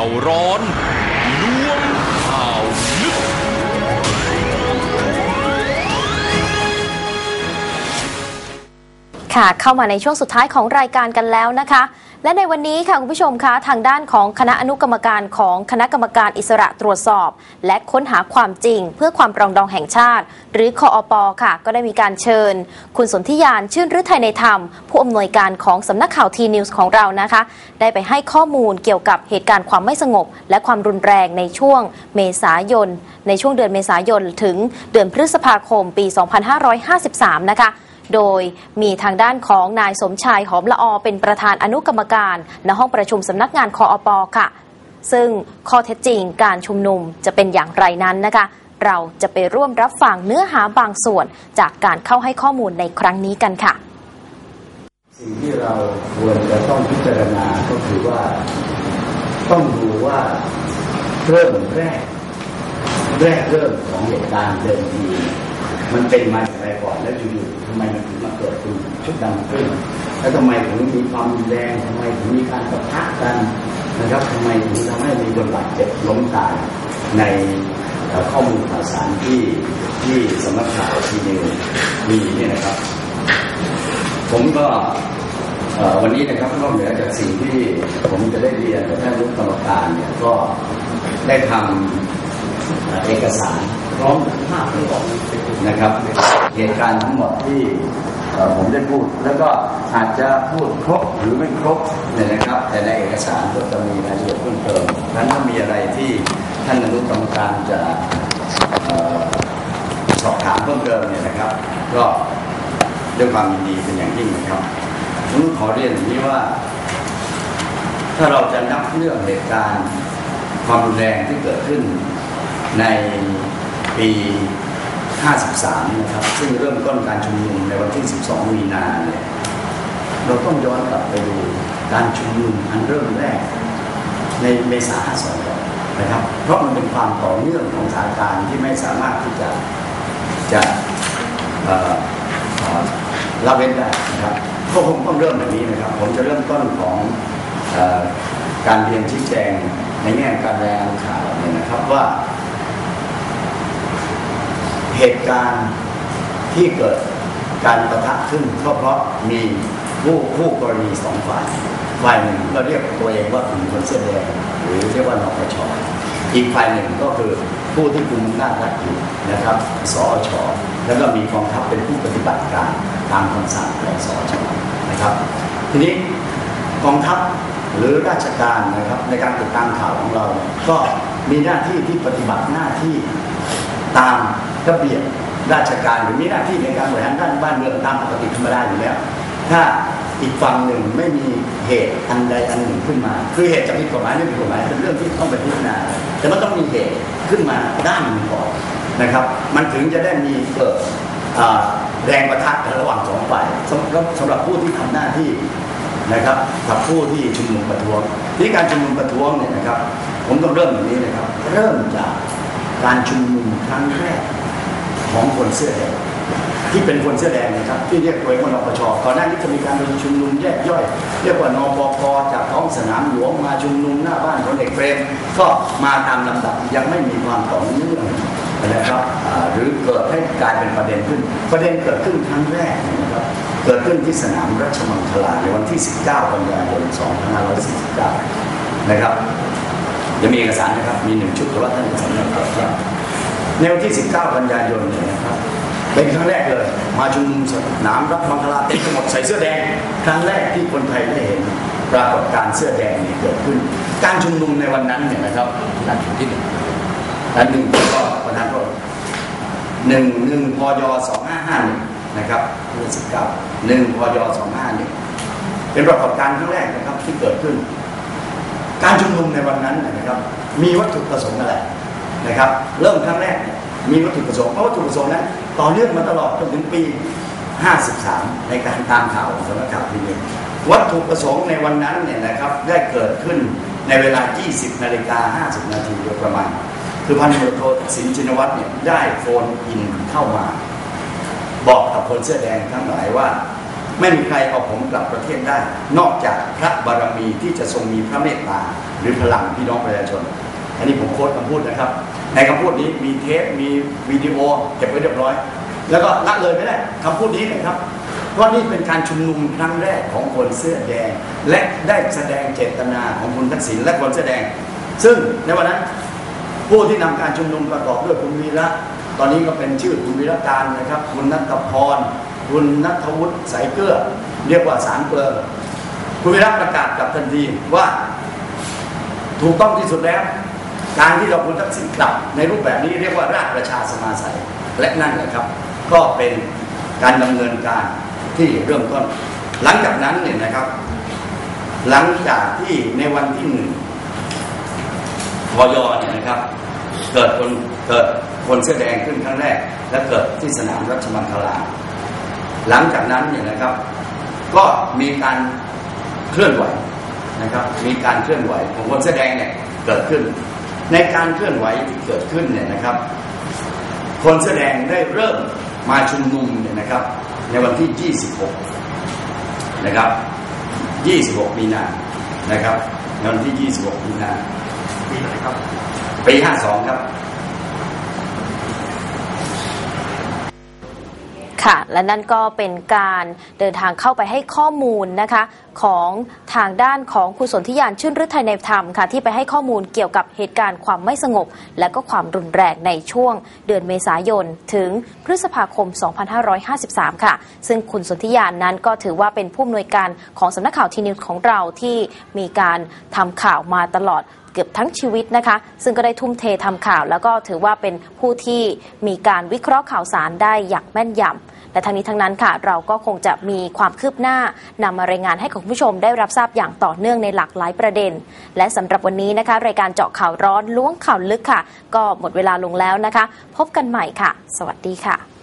าวร้อน ค่ะ เข้ามาในช่วงสุดท้ายของรายการกันแล้วนะคะ และในวันนี้ค่ะคุณผู้ชมคะทางด้านของคณะอนุกรรมการของคณะกรรมการอิสระตรวจสอบ และค้นหาความจริง เพื่อความปรองดองแห่งชาติ หรือคออปค่ะ ก็ได้มีการเชิญ คุณสนธิยานชื่นฤทัยในธรรม ผู้อำนวยการของสำนักข่าวทีนิวส์ของเรานะคะ ได้ไปให้ข้อมูลเกี่ยวกับเหตุการณ์ความไม่สงบ และความรุนแรงในช่วงเมษายน ในช่วงเดือนเมษายนถึงเดือนพฤษภาคม ปี 2553 นะคะ โดยมีทางด้านของนายสมชายหอมละออเป็นประธานอนุกรรมการณห้องประชุมสำนักงานคออปค่ะ ซึ่งข้อเท็จจริงการชุมนุมจะเป็นอย่างไรนั้นนะคะ เราจะไปร่วมรับฟังเนื้อหาบางส่วนจากการเข้าให้ข้อมูลในครั้งนี้กันค่ะ สิ่งที่เราควรจะต้องพิจารณาก็คือว่า ต้องดูว่าเริ่มแรก แรกเริ่มของเหตุการณ์เดิมทีมันเป็นมาอย่างไรก่อนแล้วอยู่ๆทำไมมันถึงมาเกิดเป็นชุดดำขึ้น แล้วทำไมถึงมีความแรงทำไมถึงมีการประทะกันนะครับทำไมถึงทำให้มีคนบาดเจ็บล้มตายในข้อมูลข่าวสารที่ที่สำนักข่าวทีนิวมีเนี่ยนะครับ ผมก็วันนี้นะครับนอกเหนือจากสิ่งที่ผมจะได้เรียนกับท่านรู้กรรมการเนี่ยก็ได้ทำ เอกสารพร้อมภาพนะครับ เหตุการณ์ทั้งหมดที่ผมได้พูด แล้วก็อาจจะพูดครบหรือไม่ครบเนี่ยนะครับ แต่ในเอกสารก็จะมีรายละเอียดเพิ่มเติมนั้นถ้ามีอะไรที่ท่านอนุกรรมการจะสอบถามเพิ่มเติมเนี่ยนะครับ ก็ด้วยความยินดีเป็นอย่างยิ่งนะครับผมขอเรียนอย่างนี้ว่า ถ้าเราจะนับเรื่องเหตุการณ์ความรุนแรงที่เกิดขึ้น ในปี 53 นะครับ ซึ่งเริ่มต้นการชุมนุมในวันที่ 12 มีนาเนี่ยเราต้องย้อนกลับไปดูการชุมนุมอันเริ่มแรกในเมษา 52ก่อนนะครับ เพราะมันเป็นความต่อเนื่องของสถานการณ์ที่ไม่สามารถที่จะจะละเว้นได้นะครับก็คงต้องเริ่มแบบนี้นะครับ ผมจะเริ่มต้นของอการเรียนชี้แจงในแง่การรายงานข่าวเนี่ยนะครับว่า เหตุการณ์ที่เกิดการประทะขึ้นก็เพราะมีผู้ผู้กรณีสองฝ่าย ฝ่ายหนึ่งเราเรียกตัวเองว่ากลุ่มคนเสื้อแดงหรือเรียกว่านปชอีกฝ่ายหนึ่งก็คือผู้ที่คุมอำนาจรัฐอยู่นะครับสอชแล้วก็มีกองทัพเป็นผู้ปฏิบัติการตามคำสั่งของสอชนะครับ ทีนี้กองทัพหรือราชการนะครับในการติดตามข่าวของเรา ก็มีหน้าที่ที่ปฏิบัติหน้าที่ ตามระเบียบราชการหรือมีหน้าที่ในการบริหารด้านบ้านเมืองตามปกติธรรมดาอยู่แล้ว ถ้าอีกฝั่งหนึ่งไม่มีเหตุอันใดอันหนึ่งขึ้นมา คือเหตุจะผิดกฎหมายไม่ผิดกฎหมายเป็นเรื่องที่ต้องไปพิจารณาแต่มันต้องมีเหตุขึ้นมาด้านหนึ่งก่อนนะครับ มันถึงจะได้มีเกิดอ่าแรงประทะกันระหว่างสองฝ่ายสำหรับสำหรับผู้ที่ทำหน้าที่นะครับกับผู้ที่ชุมนุมประท้วงที่การชุมนุมประท้วงเนี่ยนะครับ ผมต้องเริ่มอย่างนี้นะครับ เริ่มจาก การชุมนุมครั้งแรกของคนเสื้อแดงที่เป็นคนเสื้อแดงนะครับ ที่เรียกตัวเองว่านปชก่อนหน้านี้จะมีการชุมนุมแยกย่อย เรียกว่านปพจากท้องสนามหลวงมาชุมนุมหน้าบ้านของเด็กเฟรมก็มาตามลำดับยังไม่มีความต่อเนื่องนะครับหรือเกิดให้กลายเป็นประเด็นขึ้น ประเด็นเกิดขึ้นครั้งแรกนะครับเกิดขึ้นที่สนามราชมังคลาในวันที่ 19 กันยายน 2549 นะครับ ยังมีเอกสารนะครับ มีหนึ่งชุดแต่ว่าท่านสำนักข่าครับในวันที่ 19 กันยายนเนี่ยนะครับเป็นครั้งแรกเลย มาชุมนุมสนามรัฐมังคลาเต็มหมดใส่เสื้อแดง ครั้งแรกที่คนไทยได้เห็นปรากฏการณ์เสื้อแดงนี่เกิดขึ้น การชุมนุมในวันนั้นเนี่ยนะครับนั่นที่หนึ่งอันหนึ่งก็ประธานโทษหนึ่งหนึ่งพยสองห้าห้าหนึ่งนะครับเดือนสิบเก้าหนึ่งพยสองห้าหนึ่งเป็นปรากฏการณ์ครั้งแรกนะครับที่เกิดขึ้น การชุมนุมในวันนั้นนะครับ มีวัตถุประสงค์อะไรนะครับ เริ่มครั้งแรกมีวัตถุประสงค์เพราะวัตถุประสงค์นั้นต่อเนื่องมาตลอดจนถึงปี 53 ในการตามข่าวของสำนักข่าวทีวีวัตถุประสงค์ในวันนั้นเนี่ยนะครับได้เกิดขึ้นในเวลา 20 นาฬิกา 50 นาทีโดยประมาณ คือพันตำรวจโทสินชินวัตรเนี่ยได้โฟนอินเข้ามา บอกกับคนเสื้อแดงทั้งหลายว่า ไม่มีใครเอาผมกลับประเทศได้ นอกจากพระบารมีที่จะทรงมีพระเมตตา หรือพลังพี่น้องประชาชน อันนี้ผมโค้ดคำพูดนะครับ ในคำพูดนี้มีเทปมีวิดีโอเก็บไว้เรียบร้อย แล้วก็ละเลยไม่ได้คำพูดนี้นะครับเพราะนี่เป็นการชุมนุมครั้งแรกของคนเสื้อแดง และได้แสดงเจตนาของคุณทักษิณและคนเสื้อแดง ซึ่งในวันนั้นผู้ที่นำการชุมนุมประกอบด้วยคุณวีระตอนนี้ก็เป็นชื่อคุณวีระการนะครับ คุณนัทพร คุณนัทวุฒิสายเกลือเรียกว่าสารเปลิงคุณวีระประกาศกับทันทีว่า ถูกต้องที่สุดแล้ว การที่เราคุณทักษิณกลับ ในรูปแบบนี้เรียกว่าราชประชาสมาสัยและนั่นแหละครับ ก็เป็นการดำเนินการที่เริ่มต้น หลังจากนั้นเนี่ยนะครับ หลังจากที่ในวันที่หนึ่งพยเนี่ยนะครับ เกิดคนเกิดคนเสื้อแดงขึ้นครั้งแรก และเกิดที่สนามรัชมังคลา หลังจากนั้นเนี่ยนะครับ ก็มีการเคลื่อนไหวนะครับ มีการเคลื่อนไหวของคนเสื้อแดงเนี่ยเกิดขึ้น ในการเคลื่อนไหวที่เกิดขึ้นเนี่ยนะครับ คนเสื้อแดงได้เริ่มมาชุมนุมเนี่ยนะครับ ในวันที่ 26 นะครับ 26 มีนานะครับในวันที่ 26 มีนาปีไหนครับปี 52 ครับ ค่ะ และนั่นก็เป็นการเดินทางเข้าไปให้ข้อมูลนะคะของทางด้านของคุณสนธิยานชื่นฤทัยในธรรมค่ะที่ไปให้ข้อมูลเกี่ยวกับเหตุการณ์ความไม่สงบ และก็ความรุนแรงในช่วงเดือนเมษายน ถึงพฤษภาคม 2553 ค่ะ ซึ่งคุณสนธิยานนั้นก็ถือว่าเป็นผู้อำนวยการของสำนักข่าวทีนิวของเราที่มีการทำข่าวมาตลอดเกือบทั้งชีวิตนะคะ ซึ่งก็ได้ทุ่มเททำข่าว แล้วก็ถือว่าเป็นผู้ที่มีการวิเคราะห์ข่าวสารได้อย่างแม่นยำ และทั้งนี้ทั้งนั้นค่ะ เราก็คงจะมีความคืบหน้านำมารายงานให้กับคุณผู้ชมได้รับทราบอย่างต่อเนื่องในหลากหลายประเด็น และสำหรับวันนี้นะคะ รายการเจาะข่าวร้อนล้วงข่าวลึกค่ะ ก็หมดเวลาลงแล้วนะคะ พบกันใหม่ค่ะ สวัสดีค่ะ